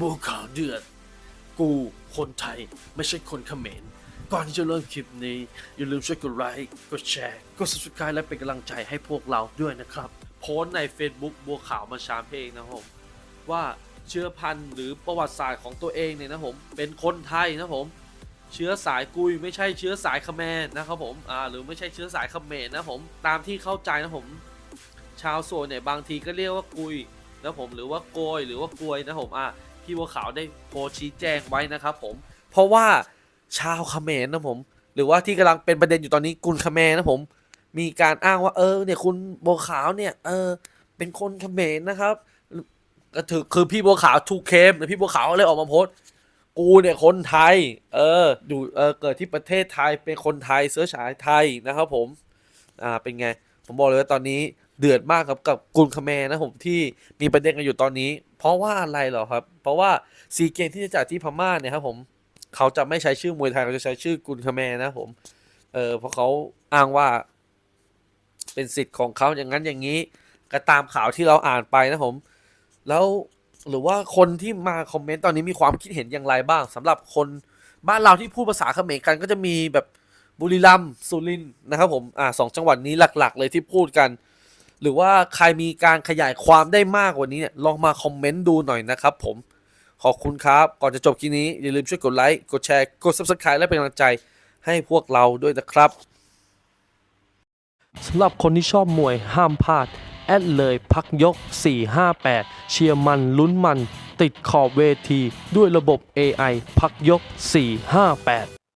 บัวขาวเดือด กูคนไทยไม่ใช่คนเขมร ก่อนที่จะเริ่มคลิปนี้ อย่าลืมช่วยกดไลค์ กดแชร์ กด subscribe และเป็นกำลังใจให้พวกเราด้วยนะครับ โพสต์ใน Facebook บัวขาวมาชามเพลงนะผมว่าเชื้อพันธุ์หรือประวัติศาสตร์ของตัวเองเนี่ยนะผมเป็นคนไทยนะผมเชื้อสายกุยไม่ใช่เชื้อสายเขมรนะครับผมอ่าหรือไม่ใช่เชื้อสายเขมรนะผมตามที่เข้าใจนะผมชาวโซนเนี่ยบางทีก็เรียกว่ากุยนะผมหรือว่าโกยหรือว่ากลวยนะผมอะ พี่บัวขาวได้โพสต์ชี้แจงไว้นะครับผม เพราะว่าชาวเขมรนะผม หรือว่าที่กำลังเป็นประเด็นอยู่ตอนนี้กุนเขมรนะผม มีการอ้างว่าเออเนี่ยคุณบัวขาวเนี่ย เออ เป็นคนเขมรนะครับก็ถือคือพี่บัวขาวถูกเคมพี่บัวขาวเลยออกมาโพสต์กูเนี่ยคนไทย เอออยู่เออเกิดที่ประเทศไทยเป็นคนไทยเสื้อสายไทยนะครับผม อ่าเป็นไง ผมบอกเลยว่าตอนนี้ เดือดมากครับกับกุนคาแมนะผมที่มีประเด็นกันอยู่ตอนนี้ เพราะว่าอะไรเหรอครับ เพราะว่าซีเกมที่จะจัดที่พม่าเนี่ยครับผมเขาจะไม่ใช้ชื่อมวยไทยเขาจะใช้ชื่อกุนคาแมนะผมเออเพราะเขาอ้างว่า เป็นสิทธิ์ของเขาอย่างนั้นอย่างนี้ ก็ตามข่าวที่เราอ่านไปนะผม แล้วหรือว่าคนที่มาคอมเมนต์ตอนนี้มีความคิดเห็นอย่างไรบ้างสำหรับคนบ้านเราที่พูดภาษาเขมรกันก็จะมีแบบบุรีรัมย์สุรินทร์นะครับผมอ่าสองจังหวัดนี้หลัก ๆ เลยที่พูดกัน หรือว่าใครมีการขยายความได้มากกว่านี้เนี่ยลองมาคอมเมนต์ดูหน่อยนะครับผม ขอบคุณครับ ก่อนจะจบคลิปนี้ อย่าลืมช่วยกดไลค์ กดแชร์ กด Subscribe และเป็นกำลังใจให้พวกเราด้วยนะครับสำหรับคนที่ชอบมวยห้ามพลาด แอดเลยพักยก 458 เชียร์มันลุ้นมัน ติดขอบเวที ด้วยระบบ AI พักยก 458